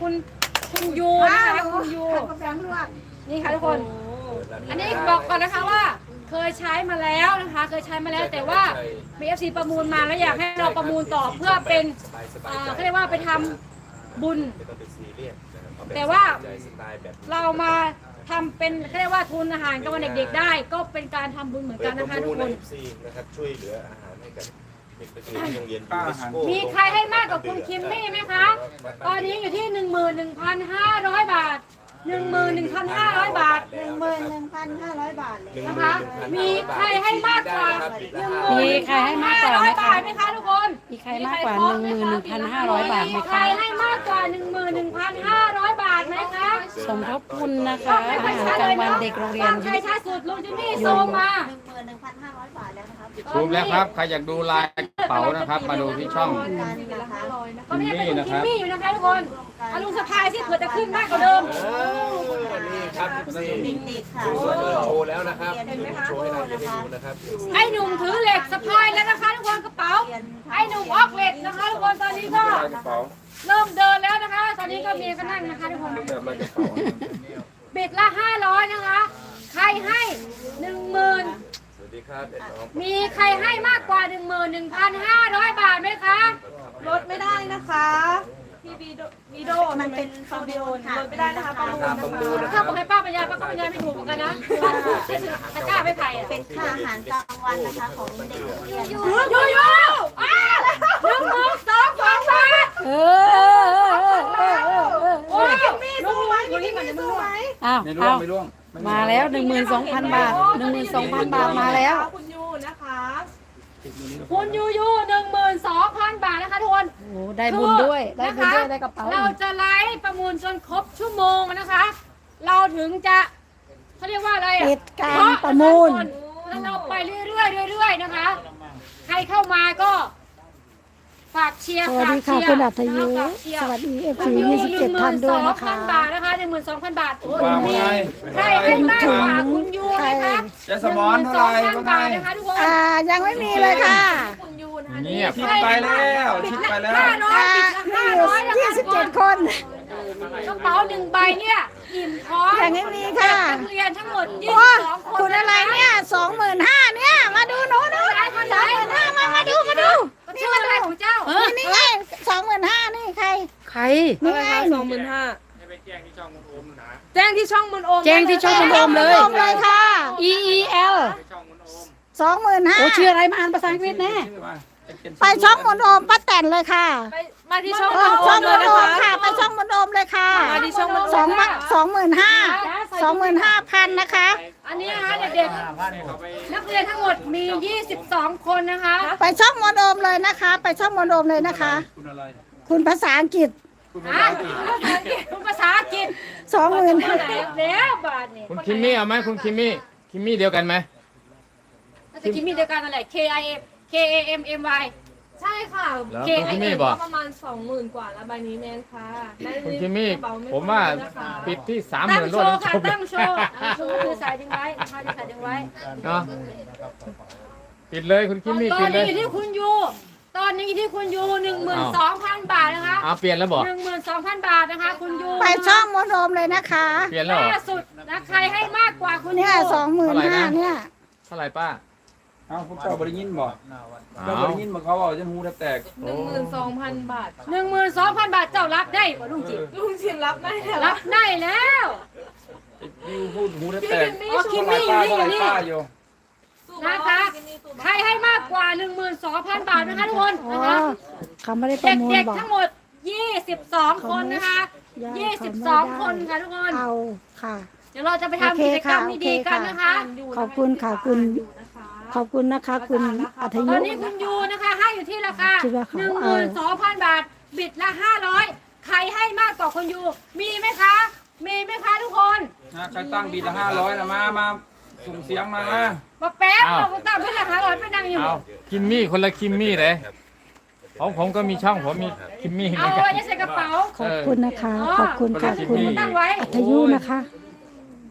คุณคุณยูนะคะคุณยู กาแฟลวกนี่ค่ะทุกคน อันนี้บอกก่อนนะคะว่า เคยใช้มาแล้วนะคะ เคยใช้มาแล้วแต่ว่า BFC ประมูลมาแล้วอยากให้เราประมูลต่อเพื่อเป็นอ่าเขาเรียกว่าไปทำบุญ ไม่ต้องเป็นซีเรียสนะครับเอบบแต่ว่าใจสไตล์แบบนี้เรามาทำเป็นเขาเรียกว่าทุนอาหารกับวันเด็กๆได้ ก็เป็นการทำบุญเหมือนเปิกัดนปนะระคะทุมูกลคนใน FC นะครับช่วยเหลืออาหารให้กับ เด็กนักเรียนที่โรงเรียนยูเนสโกมีใครให้มากกว่าคุณคิมมี่ไหมคะ ตอนนี้อยู่ที่ 11,500 บาท 11,500 บาท หนึ่งหมื่นหนึ่งพันห้าร้อยบาทเลย นะคะ มีใครให้มากกว่ามีใครให้มากกว่าไหม1,500คะบาทไหมคะทุกคน มีใครมากกว่า 11,500 บาทไหมใครคะ ให้มากกว่า 11,500 บาทไหมคะสมทบทุนนะคะอาหารกลางวันเด็กโรงเรียน ใครช้าสุดลุงจิมมี่โซมมา บาทแล้วนะครับซูมแล้วครับใครอยากดูลายกระเป๋านะครับ มาดูที่ช่อง กันนะคะก็ไม่ได้เป็นคุณคิมมี่อยู่นะคะทุกคนเอาลุงสะพายสิเผื่อจะขึ้นมากกว่าเดิม เออนี่ครับเด็กๆค่ะดูโชว์แล้วนะครับโชว์ให้นายได้ดูนะครับไอ้หนุ่มถือเหล็กสะพายแล้วนะคะทุกคนกระเป๋า ไอ้หนุ่มออกเหล็กนะคะทุกคนตอนนี้ก็ลายกระเป๋าเริ่มเดินแล้วนะคะ ตอนนี้ก็มีก็นั่งนะคะทุกคนแบบลายกระเป๋าบิดละห้าร้อยนะคะ ใครให้หนึ่งหมื่นสวัส ดีครับเด็กน้องมีใครให้มากกว่าหนึ่งหมื่นหนึ่งพันห้าร้อยบาทไหมคะ ลดไม่ได้นะคะพี่วีโดวีโดมันเป็นฟองโดนค่ะลดไม่ได้นะคะประมูลตามประมูลนะคถ้ารับบอกให้ป้าปัญญาป้าก็ปัญญาไม่ถูกเหมือนกันนะป้าถูกที่สุดตะกร้าไม่ไผ่อะเป็นค่าอาหารกลางวันนะคะของเด็กโรงเรียนยูยูยูอ้าวหนึ่งหมื่นสองพันบาท เออเออเออเออเออเออ โอ้ยมีสู้ไหมมีมีสู้ไหม อ้าวไม่ร่วอ้างวไม่ร่วงไมาแล้ว12,000บาท12,000บาทมาแล้ว คุณยูนะคะคุณยูยูหนึ่งหมื่นสองพันบาทนะคะทุกคน โอ้ได้บุญด้วย ได้บุญด้วย ได้กระเป๋าเราอีกจะไลฟ์ประมูลจนครบชั่วโมงนะคะ เราถึงจะเขาเรียกว่าอะไรอะปิดการประมูลแล้วเราไปเรื่อยๆเรื่อยๆนะคะ ใครเข้ามาก็ ฝากเชียร์สวัสฝากดีค่ะเชียร์คุณอัธยุฝากเชียร์สวัสดีเอฟคุซีณยูหนึ่ง27หท่ามื่นนด้สวยองนะพัคะนบาทนะคะหนึ่งหมื่นสองพันบาทโอ้ยวางมีไว้ใครให้มากกว่าคุณยูไหมคะเจะสมอนเท่าไหร่หนึ่งหมื่นสองพันว่าไงบาทนะคะทุกคนอ่ายังไม่มีเลยค่ะคุณยูนะคะเงียบชิดไปแล้วชิดไปแล้วห้าร้อยปิดละห้าร้อยนะคะ27คนกระเป๋าหนึ่งใบเนี่ยอิ่มท้องยังไม่มีค่ะนักเรียนทั้งหมดโอ้22คนคุณอะไรเนี่ย25,000เนี่ยมาดูหนูหนูใครคนไหน 25,000มา มาดู มาดู ชื่ออะไรของเจ้า นี่นี่ไง25,000นี่ใคร ใครนี่ไงสองหมื่นห้าไปแจ้งที่ช่องคุณโอมนะแจ้งที่ช่องมนโอมแจ้งที่ช่องมันโอมเลยโอมเลยค่ะ E E L ช่องคุณโอมสองหมื่นห้าโอ้ชื่ออะไรมาอ่านภาษาอังกฤษแน่ชื่อมาจะเขียนไปช่องมนโอมป้าแตนเลยค่ะไปมาที่ช่องเอมอนโอช่อมงเลมยนนะโอมคะค่ะ ไปช่องมนโอมเลยค่ะมาที่ช่องมนโอมสองสองหมื่นห้าสองหมื่นห้าพันนะคะ อันนี้นะคะเด็กๆนักเรียนทั้งหมดมี 22 คนนะคะ ไปช่องมนโอมเลยนะคะ ไปช่องมนโอมเลยนะคะ คุณอะไร คุณภาษาอังกฤษ คุณอะอะไรคุณภาษาอังกฤษสองหมื่นคนไหนแล้วบาทนี่คุณคิมมี่เอาไหมคุณคิมมี่คิมมี่เดียวกันไหมน่าจะคิดมีเดียวกันนั่นแหละ K I M K A M M Y ใช่ค่ะแล้วเก่งคุณคิมมี่บอกประมาณสองหมื่นกว่าแล้วใบนี้แมนค่ะได้คุณคิมมี่กระเป๋ไผมว่าต้องนะคะปิดที่สามหตั้งมื่นโชรวดว์ค่ะจบตั้งโชว์ตั้งโชว์คือสายดึงไว้นะคะที่สายดึงไว้เนาะปิดเลยคุณคิมมี่ตอปินดเลนี้ยอยู่ที่คุณยู ตอนนี้อยู่ที่คุณยูหนึ่งหมื่นสองพันบาทนะคะเอาเปลี่ยนแล้วบอกหนึ่งหมื่นสองพันบาทนะคะคุณยูไปช่องมนโอมเลยนะคะเปลี่ยนแล้วเหรอล่าสุดนะใครให้มากกว่าคุณยูเนี่ยสองหมื่นเท่าไหร่ห้านะเนี่ยเท่าไหร่ป้าเอาพวกเจ้าบริยินบ่เอาเจ้าบริยินบ่เขาบอกจะหูแทบแตกหนึ่งหมื่นสองพันบาทหนึ่งหมื่นสองพันบาทเจ้ารับได้ป่ะลุงจิตลุงชินรับได้แล้วรับได้แล้วไอ้ดิวพูดหูแทบพี่แตกคิมมี่อ๋อคิชูมมี่ป้าเท่าไหร่ป้าอยู่ นะคะ ใครให้มากกว่าหนึ่งหมื่นสองพันบาทนะคะทุกคนอ๋อนะคะเขาไม่ได้ประมูลเด็กบอกๆทั้งหมด 22 คนนะคะ22 คนค่ะทุกคน เอาค่ะ เดี๋ยวเราจะไปโอทำเคกิจกรรมค่ะโอเคดีๆกันค่ะนะคะ ขอบคุณค่ะคุณ ขอบคุณนะคะ คุณอัธตยุ อนนี้คุณยูนะคะให้อยู่ที่ราคาคิดว่าเขา12,000บาท บิดละ500ใครให้มากกว่าคุณยูมีไหมคะ มีไหมคะทุกคน นะใครตั้งบีละห้าร้อยนะมามา ส่งเสียงมานะมาแป๊บเราก็ตามบิดละ500ไปนั่งอยู่ เอาคิมมี่คนละคิมมี่เลยของผมก็มีช่องผมมีคิมมี่เหมืเอาอนกัไว้นใส่กระเป๋า ขอบคุณนะคะอ๋อขอบคุณค่ะขอบคุคุณณค่ะตั้งไว้ อัธยุนะคะ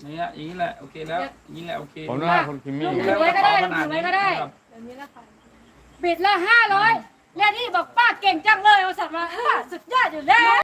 นี่อะอย่างนี้แหละโอเคแล้วอย่างนี้แหละโอเคผมว่าคนคิมมี่ ถือไว้ก็ได้ถือไว้ก็ได้ บิดละ500และนี่บอกป้าเก่งจังเลยเอาสัตว์มาป้าสุดยอดอยู่แล้ว